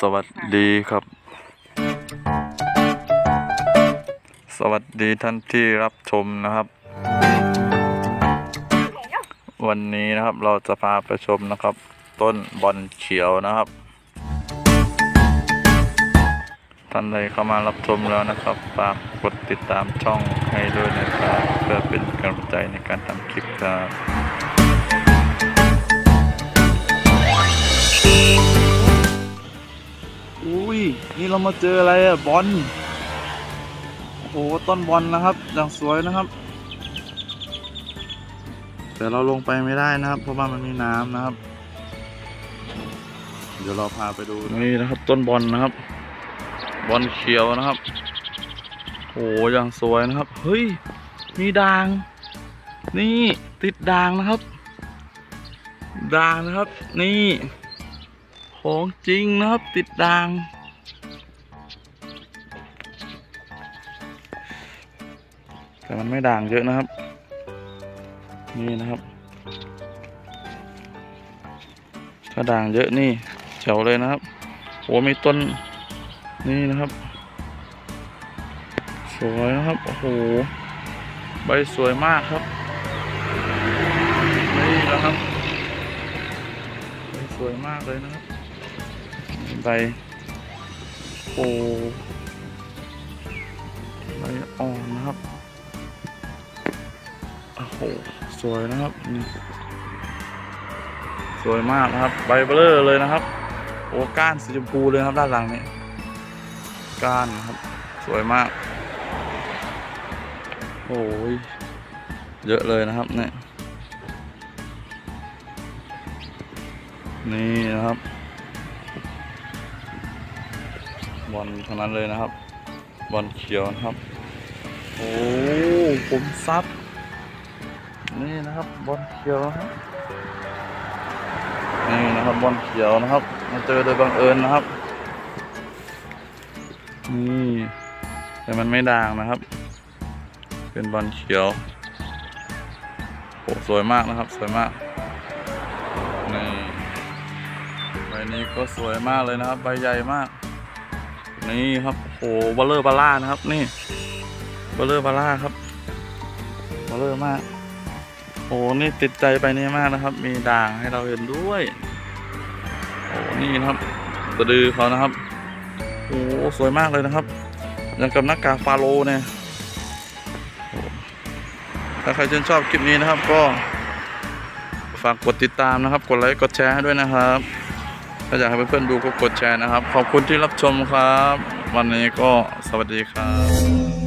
สวัสดีครับ สวัสดีท่านที่รับชมนะครับ วันนี้นะครับเราจะพาไปชมนะครับ ต้นบอลเขียวนะครับ ท่านใดเข้ามารับชมแล้วนะครับฝากกดติดตามช่องให้ด้วยนะครับเพื่อเป็นกำลังใจในการทำคลิปครับอุ้ย นี่เรามาเจออะไรอะบอลโอ้โหต้นบอลนะครับอย่างสวยนะครับ แต่เราลงไปไม่ได้นะครับ เพราะว่ามันมีน้ำนะครับ เดี๋ยวเราพาไปดูนี่นะครับ ต้นบอลนะครับ บอลเขียวนะครับโอ้โหอย่างสวยนะครับ เฮ้ยมีด่าง นี่ติดด่างนะครับด่างนะครับ นี่ ของจริงนะครับ ติดด่าง แต่มันไม่ด่างเยอะนะครับ นี่นะครับ ถ้าด่างเยอะนี่เฉาเลยนะครับโอ้มีต้นนี่นะครับ สวยนะครับ โอ้โห ใบสวยมากครับ นี่นะครับ ใบสวยมากเลยนะครับ ใบโอ้ใบอ่อนนะครับ โอ้โหสวยนะครับ สวยมากนะครับ ใบเบลอเลยนะครับ โอ้ก้านสีชมพูเลยครับด้านหลังนี่ก้านนะครับ สวยมาก โอ้ยเยอะเลยนะครับเนี่ยนี่นะครับบอลทั้งนั้นเลยนะครับบอลเขียวนะครับ โอ้ผมซับ นี่นะครับบอลเขียวนะครับนี่นะครับบอลเขียวนะครับ มาเจอโดยบังเอิญนะครับ นี่แต่มันไม่ด่างนะครับ เป็นบอลเขียวโอ้สวยมากนะครับ สวยมากนี่ใบนี้ก็สวยมากเลยนะครับ ใบใหญ่มาก นี่ครับโอ้เบลเลอร์บาร่านะครับ นี่เบลเลอร์บาร่าครับเบลเลอร์มาก โอ้นี่ติดใจไปนี่มากนะครับ มีด่างให้เราเห็นด้วย โอ้นี่นะครับสะดือเขานะครับ โอ้สวยมากเลยนะครับ อย่างกับหน้ากาฟาโร่เนี่ยถ้าใครชื่นชอบคลิปนี้นะครับก็ฝากกดติดตามนะครับ กดไลค์กดแชร์ให้ด้วยนะครับ ถ้าอยากให้เพื่อนๆดูก็กดแชร์นะครับ ขอบคุณที่รับชมครับ วันนี้ก็สวัสดีครับ